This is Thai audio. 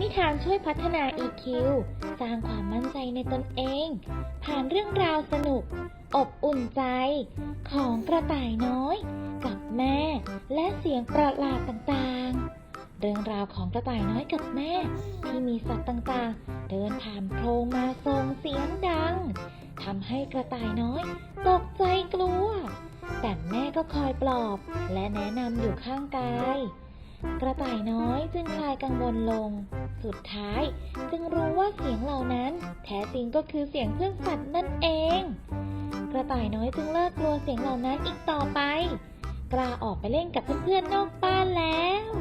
นิทานช่วยพัฒนา EQ สร้างความมั่นใจในตนเอง ผ่านเรื่องราวสนุก อบอุ่นใจ ของกระต่ายน้อย กับแม่ และเสียงประหลาดต่างๆ เรื่องราวของกระต่ายน้อยกับแม่ ที่มีสัตว์ต่างๆ เดินผ่านโพรงมาส่งเสียงดังทำให้กระต่ายน้อย ตกใจกลัว แต่แม่ก็คอยปลอบและแนะนำอยู่ข้างกาย กระต่ายน้อยจึงคลายกังวลลง สุดท้าย จึงรู้ว่าเสียงเหล่านั้น แท้จริงก็คือเสียงเพื่อนสัตว์นั่นเอง กระต่ายน้อยจึงเลิกกลัวเสียงเหล่านั้นอีกต่อไป กล้าออกไปเล่นกับเพื่อนๆนอกบ้านแล้ว